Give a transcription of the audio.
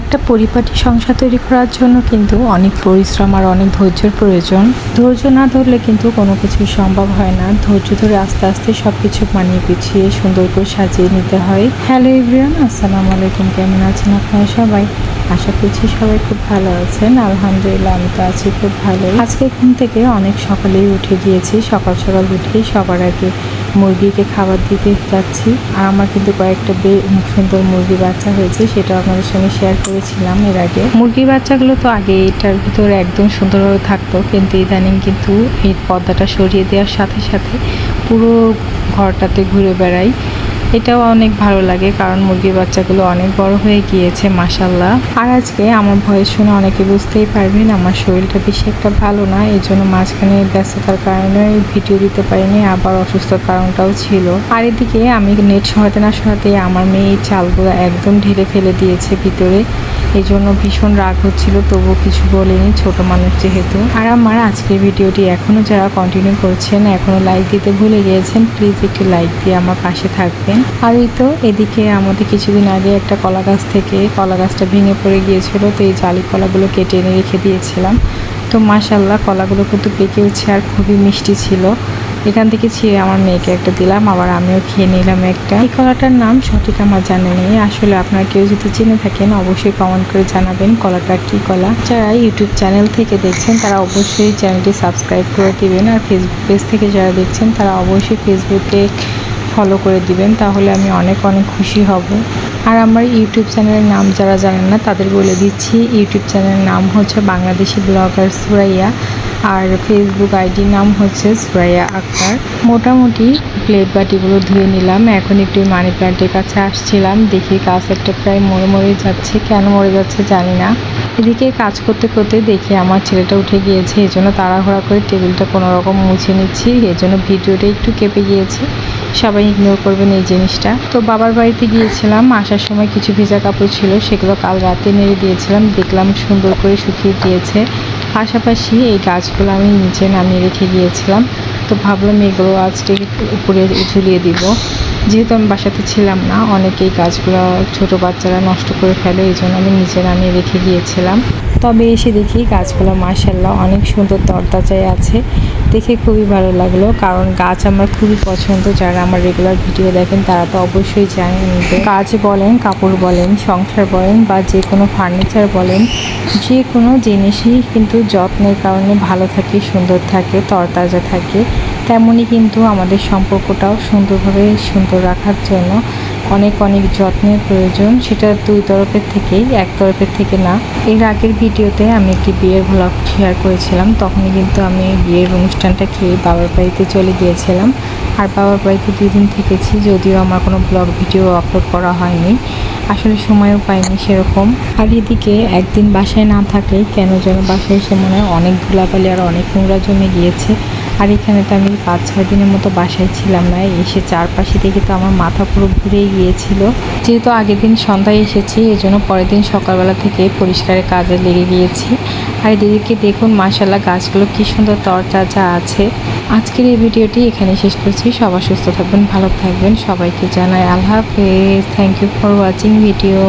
একটা পরিপাটি সংসার তৈরি করার জন্য কিন্তু অনেক পরিশ্রম আর অনেক ধৈর্যের প্রয়োজন। ধৈর্য না ধরলে কিন্তু কোনো কিছুই সম্ভব হয় না। ধৈর্য ধরে আস্তে আস্তে সব কিছু মানিয়ে পিছিয়ে সুন্দর করে সাজিয়ে নিতে হয়। হ্যালো ইব্রিয়ান আসসালামু আলাইকুম। কেমন আছেন আপনারা সবাই? আশা করছি সবাই খুব ভালো আছেন। আলহামদুলিল্লাহ আমি তো আছি খুব ভালো আজকে ঘুম থেকে অনেক সকালেই উঠে গিয়েছি। সকাল সকাল উঠেই সবার আগে মুরগিকে খাবার দিতে যাচ্ছি। আর আমার কিন্তু কয়েকটা বে- সুন্দর মুরগি বাচ্চা হয়েছে সেটা আপনাদের সঙ্গে শেয়ার করেছিলাম এর আগে। মুরগি বাচ্চাগুলো তো আগে এটার ভিতরে একদম সুন্দরভাবে থাকতো, কিন্তু ইদানিং কিন্তু এই পর্দাটা সরিয়ে দেওয়ার সাথে সাথে পুরো ঘরটাতে ঘুরে বেড়াই। এটাও অনেক ভালো লাগে কারণ মুরগির বাচ্চাগুলো অনেক বড় হয়ে গিয়েছে মাসাল্লাহ আর আজকে আমার ভয়েস শুনে অনেকে বুঝতেই পারবেন আমার শরীরটা বেশি একটা ভালো না এই জন্য মাঝখানে ব্যস্ততার কারণে ভিডিও দিতে পারিনি, আবার অসুস্থর কারণটাও ছিল। আর এদিকে আমি নেট সহাতে না সহাতে আমার মেয়ে এই চালগুলো একদম ঢেলে ফেলে দিয়েছে ভিতরে এই জন্য ভীষণ রাগ হচ্ছিল, তবুও কিছু বলিনি ছোট মানুষ যেহেতু। আর আমার আজকের ভিডিওটি এখনও যারা কন্টিনিউ করছেন, এখনও লাইক দিতে ভুলে গিয়েছেন প্লিজ একটি লাইক দিয়ে আমার পাশে থাকবেন। আর এই তো এদিকে আমাদের কিছুদিন আগে একটা কলা গাছ থেকে কলা গাছটা ভেঙে পড়ে গিয়েছিল, তো এই জালি কলাগুলো কেটে এনে রেখে দিয়েছিলাম। তো মাশাল্লাহ কলাগুলো কিন্তু পেকেওছে আর খুবই মিষ্টি ছিল। এখান থেকে ছিঁড়ে আমার মেয়েকে একটা দিলাম, আবার আমিও খেয়ে নিলাম একটা। এই কলাটার নাম সঠিক আমার জানা নেই, আসলে আপনারা কেউ যদি চিনে থাকেন অবশ্যই কমেন্ট করে জানাবেন কলাটা কী কলা। যারা ইউটিউব চ্যানেল থেকে দেখছেন, তারা অবশ্যই চ্যানেলটি সাবস্ক্রাইব করে দিবেন, আর ফেসবুক পেজ থেকে যারা দেখছেন, তারা অবশ্যই ফেসবুকে ফলো করে দিবেন, তাহলে আমি অনেক অনেক খুশি হব। আর আমার ইউটিউব চ্যানেলের নাম যারা জানেন না তাদের বলে দিচ্ছি, ইউটিউব চ্যানেলের নাম হচ্ছে বাংলাদেশি ব্লগার সুরাইয়া। আর ফেসবুক আইডির নাম হচ্ছে সুরাইয়া আক্তার। মোটামুটি প্লেট বাটিগুলো ধুয়ে নিলাম। এখন একটু মানি প্ল্যান্টের কাছে আসছিলাম। দেখি গাছ একটা প্রায় মরে মরে যাচ্ছে, কেন মরে যাচ্ছে জানি না। এদিকে কাজ করতে করতে দেখি আমার ছেলেটা উঠে গিয়েছে। এই জন্য তাড়াহুড়া করে টেবিলটা কোনো রকম মুছে নিচ্ছি। এর জন্য ভিডিওটা একটু কেঁপে গিয়েছে। সবাই ইগনোর করবেন এই জিনিসটা। তো বাবার বাড়িতে গিয়েছিলাম। আসার সময় কিছু ভেজা কাপড় ছিল, সেগুলো কাল রাতে নেড়ে দিয়েছিলাম। দেখলাম সুন্দর করে শুকিয়ে দিয়েছে পাশাপাশি এই গাছগুলো আমি নিচে নামিয়ে রেখে গিয়েছিলাম। তো ভাবলাম এগুলো আজকে উপরে ঝুলিয়ে দিব। যেহেতু আমি বাসাতে ছিলাম না, অনেকেই গাছগুলো, ছোট বাচ্চারা নষ্ট করে ফেলে এই জন্য আমি নিচে নামিয়ে রেখে গিয়েছিলাম। তবে এসে দেখি গাছগুলো মার্শাল্লাহ অনেক সুন্দর তরতাজায় আছে। দেখে খুবই ভালো লাগল, কারণ গাছ আমার খুবই পছন্দ। যারা আমার রেগুলার ভিডিও দেখেন, তারা তো অবশ্যই জানেন গাছ বলেন, কাপড় বলেন, সংসার বলেন, বা যে কোনো ফার্নিচার বলেন, যে কোনো জিনিসই কিন্তু যত্নের কারণে ভালো থাকে, সুন্দর থাকে, তরতাজা থাকে। তেমনই কিন্তু আমাদের সম্পর্কটাও সুন্দরভাবে সুন্দর রাখার জন্য অনেক অনেক যত্নের প্রয়োজন। সেটা দুই তরফের থেকেই, এক তরফের থেকে না। এর আগের ভিডিওতে আমি একটি বিয়ের ভ্লগ শেয়ার করেছিলাম। তখনই কিন্তু আমি বিয়ের অনুষ্ঠানটা খেয়ে বাবার বাড়িতে চলে গিয়েছিলাম। আর বাবার বাড়িতে দুই দিন থেকেছি, যদিও আমার কোনো ব্লগ ভিডিও আপলোড করা হয়নি। আসলে সময়ও পাইনি সেরকম। আর এদিকে একদিন বাসায় না থাকলে কেন যেন বাসায় এসে মনে হয় অনেক ধুলাবালি আর অনেক নোংরা জমে গিয়েছে। আর এখানে তো আমি পাঁচ, ছয় দিনের মতো বাসায় ছিলাম না, এসে চারপাশে দেখে তো আমার মাথা পুরো ঘুরেই গিয়েছিল। যেহেতু আগের দিন সন্ধ্যায় এসেছি এই জন্য পরের দিন সকালবেলা থেকে পরিষ্কারের কাজে লেগে গিয়েছি। আর এদিকে দেখুন মাসাল্লাহ গাছগুলো কি সুন্দর তরতাজা আছে। আজকের এই ভিডিওটি এখানে শেষ করছি। সবাই সুস্থ থাকবেন, ভালো থাকবেন। সবাইকে জানাই আল্লাহ হাফেজ। Thank you for watching video